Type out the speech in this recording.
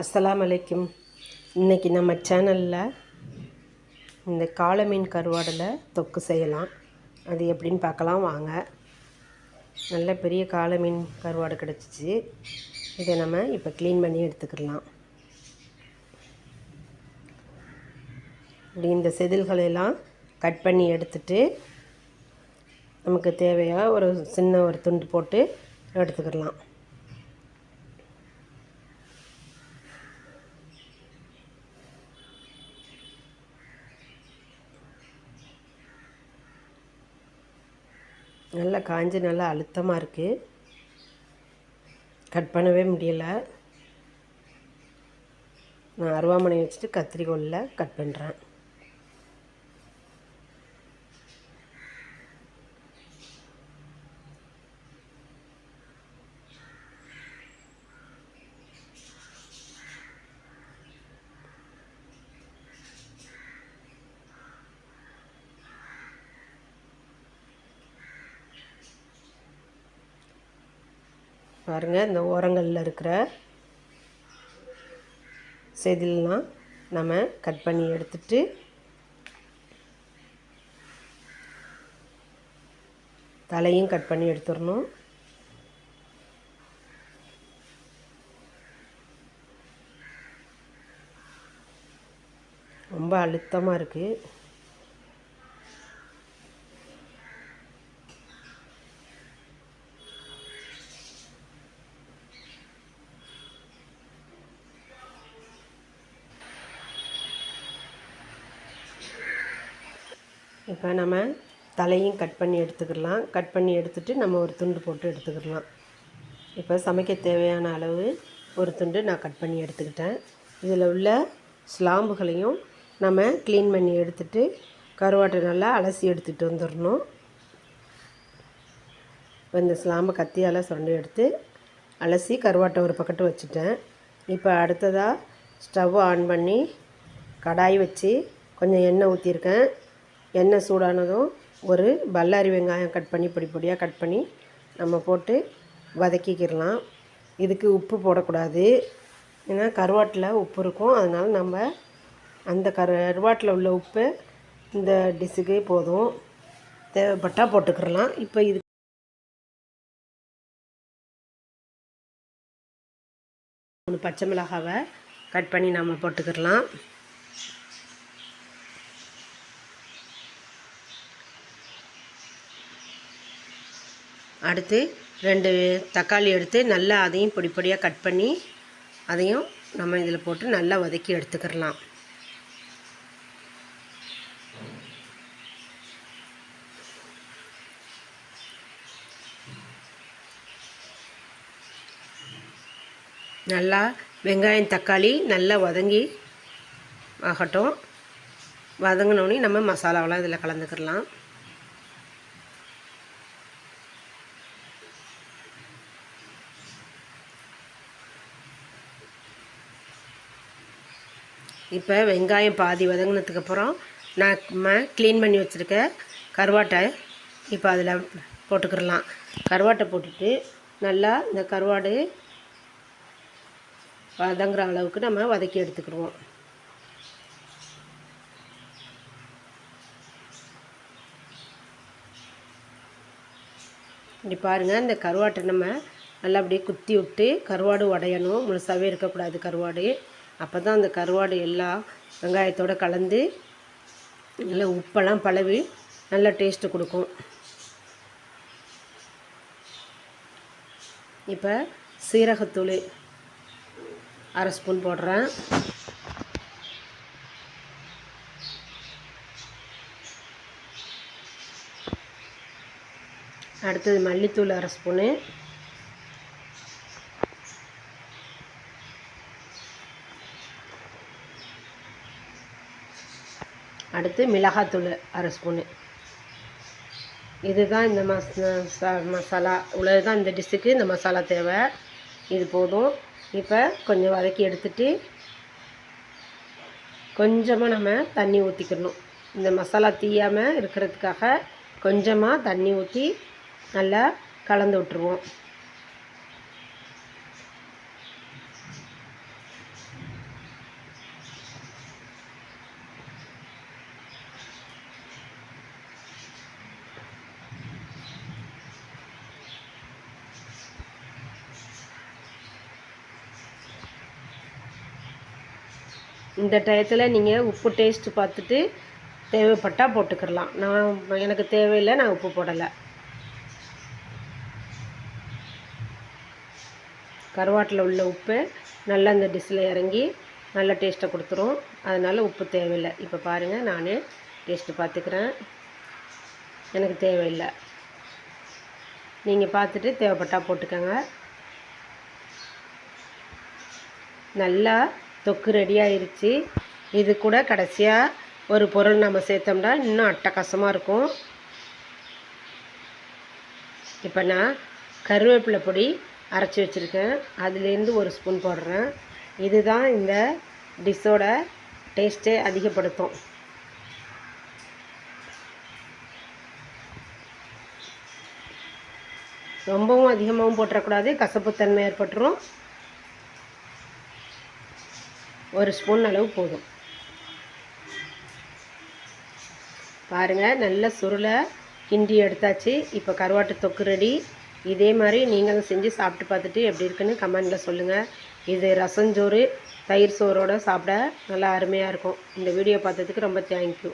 அஸ்லாம் அலைக்கும். இன்றைக்கி நம்ம சேனலில் இந்த காளை மீன் கருவாடில் தொக்கு செய்யலாம். அது எப்படின்னு பார்க்கலாம் வாங்க. நல்ல பெரிய காளை மீன் கருவாடு கிடச்சிச்சு. இதை நம்ம இப்போ க்ளீன் பண்ணி எடுத்துக்கிடலாம் இப்படி இந்த செதில்களெல்லாம் கட் பண்ணி எடுத்துட்டு நமக்கு தேவையாக ஒரு சின்ன ஒரு துண்டு போட்டு எடுத்துக்கிடலாம் நல்லா காஞ்சி நல்லா அழுத்தமாக இருக்குது கட் பண்ணவே முடியலை. நான் அருவாமனை வச்சுட்டு கத்திரிக்கோலில் கட் பண்ணுறேன் பாருங்கள் இந்த ஓரங்களில் இருக்கிற செதில்லாம் நம்ம கட் பண்ணி எடுத்துட்டு தலையும் கட் பண்ணி எடுத்துடணும். ரொம்ப அழுத்தமாக இருக்குது இப்போ நம்ம தலையும் கட் பண்ணி எடுத்துக்கிடலாம் கட் பண்ணி எடுத்துகிட்டு நம்ம ஒரு துண்டு போட்டு எடுத்துக்கிடலாம் இப்போ சமைக்க தேவையான அளவு ஒரு துண்டு நான் கட் பண்ணி எடுத்துக்கிட்டேன். இதில் உள்ள ஸ்லாம்புகளையும் நம்ம க்ளீன் பண்ணி எடுத்துட்டு கருவாட்டை நல்லா அலசி எடுத்துகிட்டு வந்துடணும். இப்போ இந்த ஸ்லாம்பை கத்தியால் சுரண்டி எடுத்து அலசி கருவாட்டை ஒரு பக்கத்து வச்சுட்டேன். இப்போ அடுத்ததாக ஸ்டவ் ஆன் பண்ணி கடாய் வச்சு கொஞ்சம் எண்ணெய் ஊற்றிருக்கேன் எண்ணெய் சூடானதும் ஒரு பல்லாரி வெங்காயம் கட் பண்ணி பொடி பொடியாக கட் பண்ணி நம்ம போட்டு வதக்கிக்கிடலாம். இதுக்கு உப்பு போடக்கூடாது. ஏன்னா கருவாட்டில் உப்பு இருக்கும். அதனால் நம்ம அந்த கருவாட்டில் உள்ள உப்பு இந்த டிஷ்ஷுக்கு போதும். தேவைப்பட்டால் போட்டுக்கிறலாம் இப்போ இது மூணு பச்சை மிளகாவை கட் பண்ணி நம்ம போட்டுக்கிறலாம் அடுத்து ரெண்டு தக்காளி எடுத்து நல்லா அதையும் பொடி பொடியாக கட் பண்ணி அதையும் நம்ம இதில் போட்டு நல்லா வதக்கி எடுத்துக்கிடலாம் நல்லா வெங்காயம் தக்காளி நல்லா வதங்கி ஆகட்டும். வதங்கினோடனே நம்ம மசாலாவெலாம் இதில் கலந்துக்கிடலாம் இப்போ வெங்காயம் பாதி வதங்கினதுக்கப்புறம் நான் நம்ம க்ளீன் பண்ணி வச்சுருக்க கருவாட்டை இப்போ அதில் போட்டுக்கிடலாம். கருவாட்டை போட்டுட்டு நல்லா இந்த கருவாடு வதங்குற அளவுக்கு நம்ம வதக்கி எடுத்துக்கிடுவோம். இப்படி பாருங்கள் இந்த கருவாட்டை நம்ம நல்லா அப்படியே குத்தி விட்டு கருவாடு உடையணும். முழுசாகவே இருக்கக்கூடாது கருவாடு. அப்போ தான் அந்த கருவாடு எல்லாம் வெங்காயத்தோடு கலந்து நல்லா உப்பெல்லாம் பழவி நல்ல டேஸ்ட்டு கொடுக்கும். இப்போ சீரகத்தூள் அரை ஸ்பூன் போடுறேன். அடுத்தது மல்லித்தூள் அரை ஸ்பூனு அடுத்து மிளகாத்தூள் அரை ஸ்பூனு. இதுதான் இந்த மஸ் மசாலா. இவ்வளோ தான் இந்த டிஷ்ஷுக்கு இந்த மசாலா தேவை. இது போதும். இப்போ கொஞ்சம் வதக்கி எடுத்துட்டு கொஞ்சமாக நம்ம தண்ணி ஊற்றிக்கணும் இந்த மசாலா தீயாமல் இருக்கிறதுக்காக கொஞ்சமாக தண்ணி ஊற்றி நல்லா கலந்து விட்ருவோம் இந்த டயத்தில் நீங்கள் உப்பு டேஸ்ட்டு பார்த்துட்டு தேவைப்பட்டால் போட்டுக்கிடலாம் நான் எனக்கு தேவையில்லை நான் உப்பு போடலை. கருவாட்டில் உள்ள உப்பு நல்லா இந்த டிஷ்ஷில் இறங்கி நல்ல டேஸ்ட்டை கொடுத்துரும். அதனால் உப்பு தேவையில்லை. இப்போ பாருங்கள் நான் டேஸ்ட்டு பார்த்துக்கிறேன். எனக்கு தேவையில்லை. நீங்கள் பார்த்துட்டு தேவைப்பட்டால் போட்டுக்கோங்க. நல்லா தொக்கு ரெடி இது கூட கடைசியாக ஒரு பொருள் நம்ம சேர்த்தோம்னா இன்னும் அட்டகாசமாக இருக்கும். இப்போ நான் கருவேப்பிலை பொடி அரைச்சி வச்சுருக்கேன். அதுலேருந்து ஒரு ஸ்பூன் போடுறேன். இதுதான் இந்த டிஷ்ஷோட டேஸ்ட்டே அதிகப்படுத்தும். ரொம்பவும் அதிகமாகவும் போட்டுறக்கூடாது. கசப்புத்தன்மை ஏற்பட்டுரும். ஒரு ஸ்பூன் அளவு போதும். பாருங்கள் நல்ல சுருளை கிண்டி எடுத்தாச்சு. இப்போ கருவாட்டு தொக்கு ரெடி. இதே மாதிரி நீங்களும் செஞ்சு சாப்பிட்டு பார்த்துட்டு எப்படி இருக்குன்னு கமெண்டில் சொல்லுங்கள் இது ரசஞ்சோறு தயிர் சோறோடு சாப்பிட நல்லா அருமையாக இருக்கும். இந்த வீடியோ பார்த்ததுக்கு ரொம்ப தேங்க்யூ